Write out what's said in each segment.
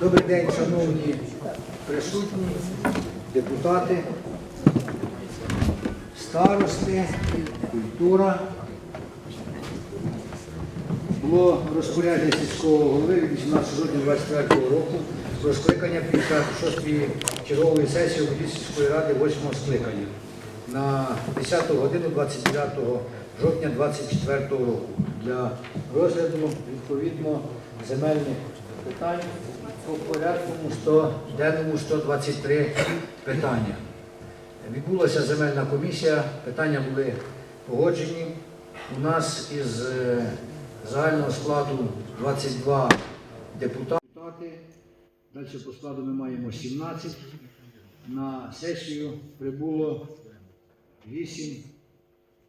Добрий день, шановні присутні, депутати, старости, культура. Було розпорядження сільського голови від 18 жовтня 2023 року про скликання 56-ї чергової сесії сільської ради 8-го скликання на 10 годину 29 жовтня 2024 року для розгляду відповідно земельних питань по порядку 100, денному 123 питання. Відбулася земельна комісія, питання були погоджені. У нас із е, загального складу 22 депутати. Далі по складу ми маємо 17. На сесію прибуло 8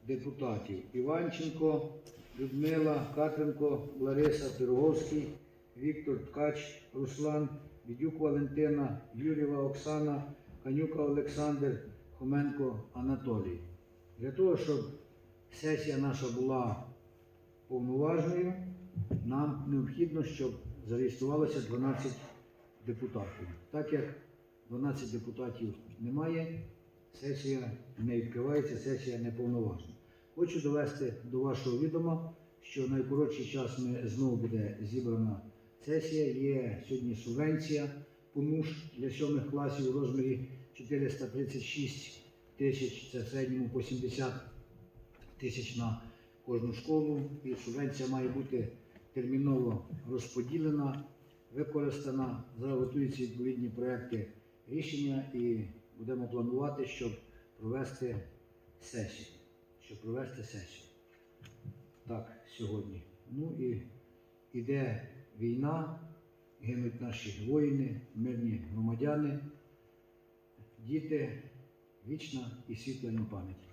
депутатів. Іванченко, Людмила, Катренко, Лариса, Пироговський, Віктор Ткач, Руслан, Бідюк Валентина, Юрєва Оксана, Канюка Олександр, Хоменко Анатолій. Для того, щоб сесія наша була повноважною, нам необхідно, щоб зареєструвалося 12 депутатів. Так як 12 депутатів немає, сесія не відкривається, сесія не повноважна. Хочу довести до вашого відома, що найкоротший час ми знову буде зібрана сесія. Є сьогодні субвенція по для сьомих класів у розмірі 436 тисяч, це в середньому по 70 тисяч на кожну школу. І субвенція має бути терміново розподілена, використана. Зараз готуються відповідні проекти рішення і будемо планувати, щоб провести сесію. Щоб провести сесію. Так, сьогодні. Ну і іде війна, гинуть наші воїни, мирні громадяни, діти, вічна і світла їм пам'ять.